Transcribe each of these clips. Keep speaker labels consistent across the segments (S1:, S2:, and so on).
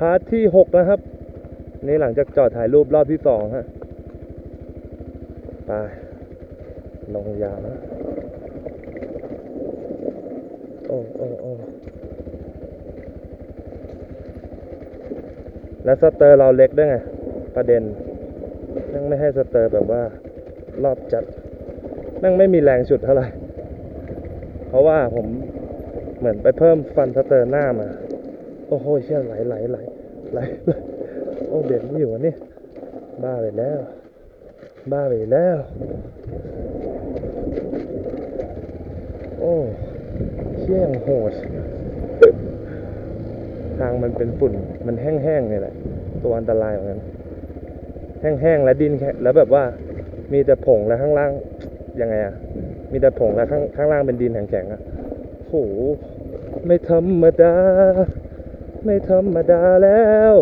S1: พาร์ทที่หกนะครับ นี่หลังจากจอดถ่ายรูปรอบที่สองฮะไปลงยาวนะโอ้โอ้โอ้แล้วสเตอร์เราเล็กด้วยไง ประเด็นนั่งไม่ให้สเตอร์แบบว่ารอบจัดนั่งไม่มีแรงฉุดเท่าไหร่ เพราะว่าผมเหมือนไปเพิ่มฟันสเตอร์หน้ามา โอ้โหเชี่ยไหลไหลไหลไหลโอ้เบ็ดไม่อยู่อันนี่บ้าไปแล้ว บ้าไปแล้ว โอ้เชี่ยงโหด ทางมันเป็นฝุ่น มันแห้งๆเนี่ยแหละ ตัวอันตรายเหมือนกันแห้งๆและดินแค่แล้วแบบว่า มีแต่ผงแล้วข้างล่างยังไงอะมีแต่ผงแล้วข้างข้างล่างเป็นดินแข็งๆอะโหไม่ธรรมดา ไม่ธรรมดาแล้ว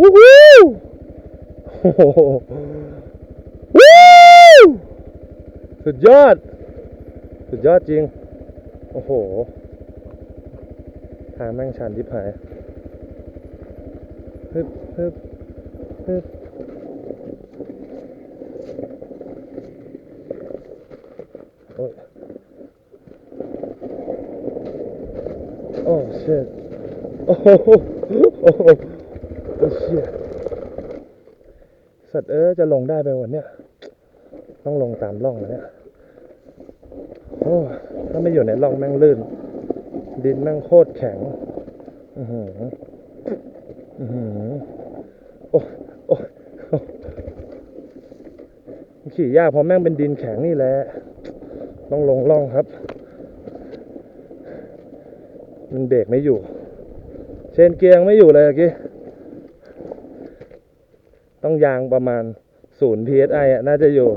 S1: วู้ฮู้โหวู้สุดยอด สุดยอดจริง โอ้โห ทางแม่งชันที่ผายฮึบฮึบฮึบโอ้ยโอ้ shit โอ้โหโอ้โหโอ้เชี่ยสัตว์เออจะลงได้ไปวันเนี้ยต้องลงตามร่องแล้วเนี่ยโอ้ถ้าไม่อยู่ในร่องแม่งลื่น ดินแม่งโคตรแข็ง อือหืออือหือโอ้โอ้โอ้ขี่ยากเพราะแม่งเป็นดินแข็งนี่แหละ ต้องลงร่องครับ มันเบรกไม่อยู่ เชนเกียงไม่อยู่เลยเมื่อกี้ ต้องยางประมาณ0 psi อะ น่าจะอยู่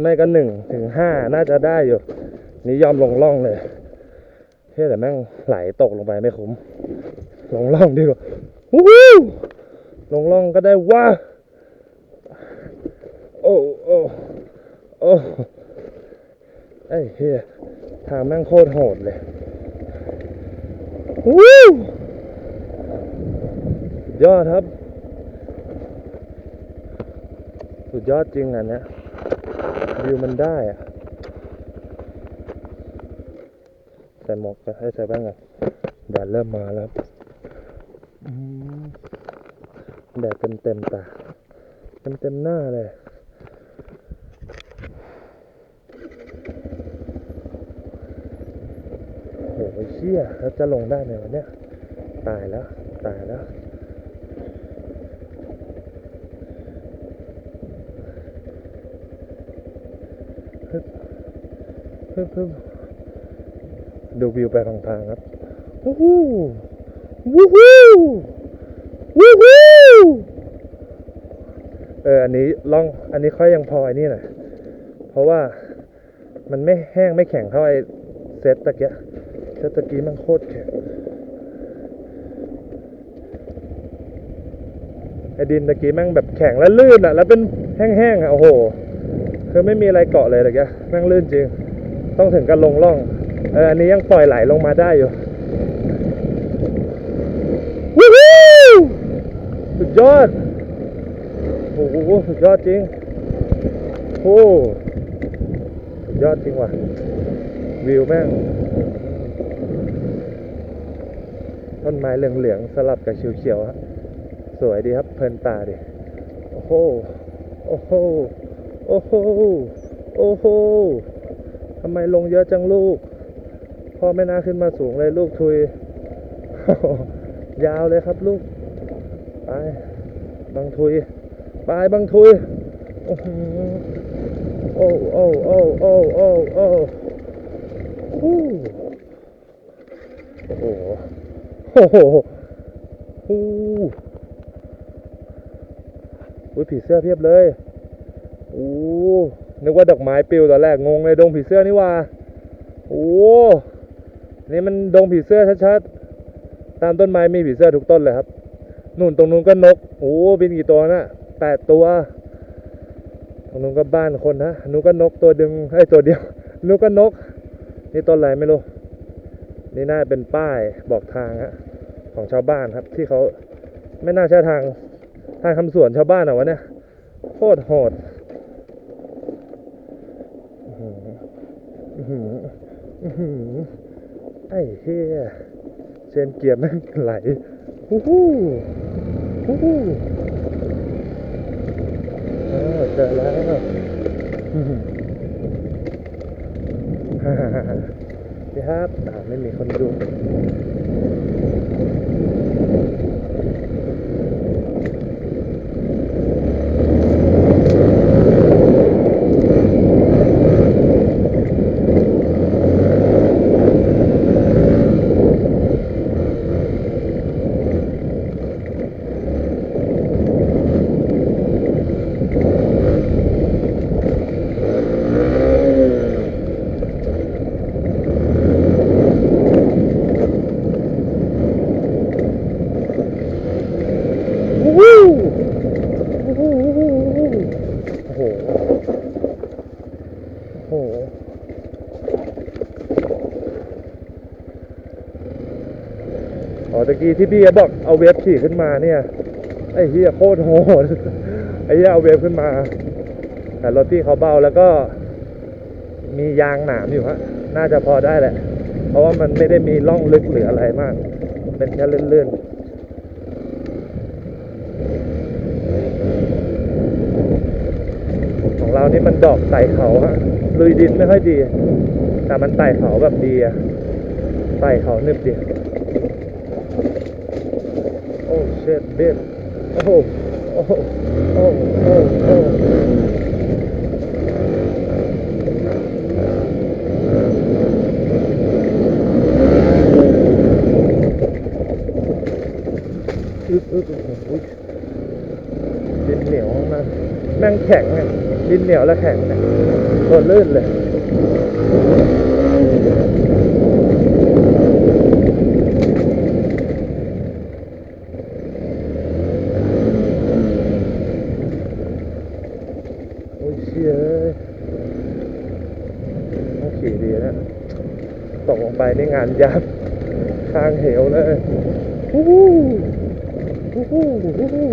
S1: ไม่ก็1ถึง5น่าจะได้อยู่ นี่ยอมลงร่องเลยเฮ้ยแต่แม่งไหลตกลงไปไม่คุ้ม ลงร่องดีกว่าวู้ฮู้ลงร่องก็ได้ว่าโอ้โอ้โอ้ไอ้เฮียทางแม่งโคตรโหดเลยวู้ ยอดครับ สุดยอดจริงอันเนี้ยวิวมันได้อะใส่หมวกกันให้ใส่บ้างกันแดดเริ่มมาแล้วแดดเต็มเต็มตาเต็มเต็มหน้าเลยโหเชี่ยแล้วจะลงได้ไหมวันเนี้ยตายแล้ว ตายแล้ว ฮึบฮึบฮึบดูวิวไปทางๆครับวู้ฮู้วู้ฮู้วู้ฮู้เอออันนี้ลองอันนี้ค่อยยังพอไอ้นี่หน่อยเพราะว่ามันไม่แห้งไม่แข็งเท่าไอ้เซตตะเกียเซตตะกี้มันโคตรแข็งไอ้ดินตะกี้แม่งแบบแข็งและลื่นอะ แล้วเป็นแห้งๆอะโอ้โห คือไม่มีอะไรเกาะเลยตะเกียแม่งลื่นจริง ต้องถึงกันลงร่องเอออันนี้ยังปล่อยไหลลงมาได้อยู่วู้ฮู้สุดยอดโอ้โหสุดยอดจริงโอ้สุดยอดจริงว่ะวิวแม่งต้นไม้เหลืองๆสลับกับเขียวๆฮะสวยดีครับเพลินตาดิโอ้โหโอ้โห โอ้โห โอ้โหทำไมลงเยอะจังลูก พ่อไม่น่าขึ้นมาสูงเลยลูกทุย ยาวเลยครับลูก ไปบังทุย ไปบังทุยอื้อหือโอ้โอ้โอ้โอ้โอ้โอ้ฮู้โอ้โหโอ้โหฮู้อุ้ผีเสื้อเพียบเลย โอ้นึกว่าดอกไม้ปลิวตอนแรกงงเลยดงผีเสื้อนี่ว่าโอ้นี่มันดงผีเสื้อชัดๆตามต้นไม้มีผีเสื้อทุกต้นเลยครับนู่นตรงนู้นก็นกโอ้บินกี่ตัวนะแปดตัวตรงนู้นก็บ้านคนนะนู้นก็นกตัวดึงไอ้ตัวเดียวนู้นก็นก นี่ต้นอะไรไม่รู้นี่น่าเป็นป้ายบอกทางฮะของชาวบ้านครับ ที่เขาไม่น่าใช่ทางทางคำสวนชาวบ้านหรอวะเนี่ยโคตรโหด หือหือหือไอ้เฮียเชนเกียร์แม่งไหลฮู้ฮู้ฮู้ฮู้เจอแล้วฮ่าฮ่าฮ่านี่ครับอ่าไม่มีคนดู โอ้โหโอ้โหโอ้โห โอ้โห อ๋อ ตะกี้ที่พี่บอกเอาเวฟขี่ขึ้นมาเนี่ย ไอ้เฮียโคตรโหดไอ้เฮียเอาเวฟขึ้นมา แต่รถพี่เขาเบาแล้วก็ มียางหนามอยู่ฮะน่าจะพอได้แหละ เพราะว่ามันไม่ได้มีร่องลึกหรืออะไรมาก เป็นแค่เลื่อนๆของเรานี่มันดอกไต่เขาฮะลุยดินไม่ค่อยดี แต่มันไต่เขาแบบดีอะไต่เขานึบดี โอ้เช็ดเบ็ดโอ้โหโอ้โหโอ้โหโอ้โหอึ๊บอึ๊บอึ๊บอุ๊ยดินเหนียวมากแม่งแข็งไงดินเหนียวและแข็งไงตัวลื่นเลย โอ้ยเชี่ยเอ้ยต้อง ขี่ดีนะตกลงไปในงานยับข้างเหวเลยฮู้ฮู้ฮู้ฮู้ฮู้ฮู้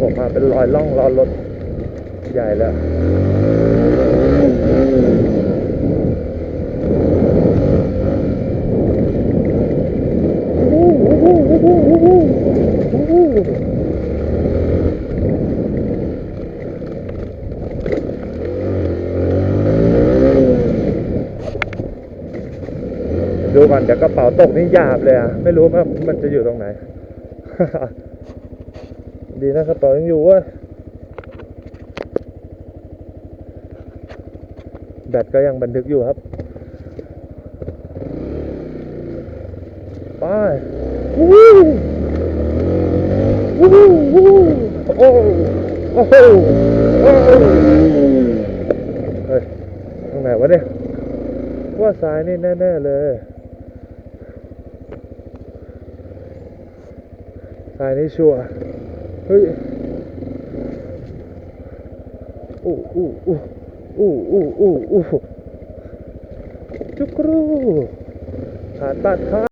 S1: ผมมาเป็นรอยล่องรอรถ ใหญ่แล้วดูก่อนเดี๋ยวกระเป๋าตกนี่หยาบเลยอะ ไม่รู้ว่ามันจะอยู่ตรงไหน ดีนะกระเป๋ายังอยู่เว้ย แบตก็ยังบันทึกอยู่ครับ ไปวู้วู้วู้โอ้โอ้โหโอ้โหเฮ้ยตรงไหนวะเนี่ยว่าซ้ายนี่แน่ ๆ เลยซ้ายนี่ชัวร์เฮ้ยอู้อู้อู้ อู้อู้อู้อู้จุกรูผ่านตัดครับ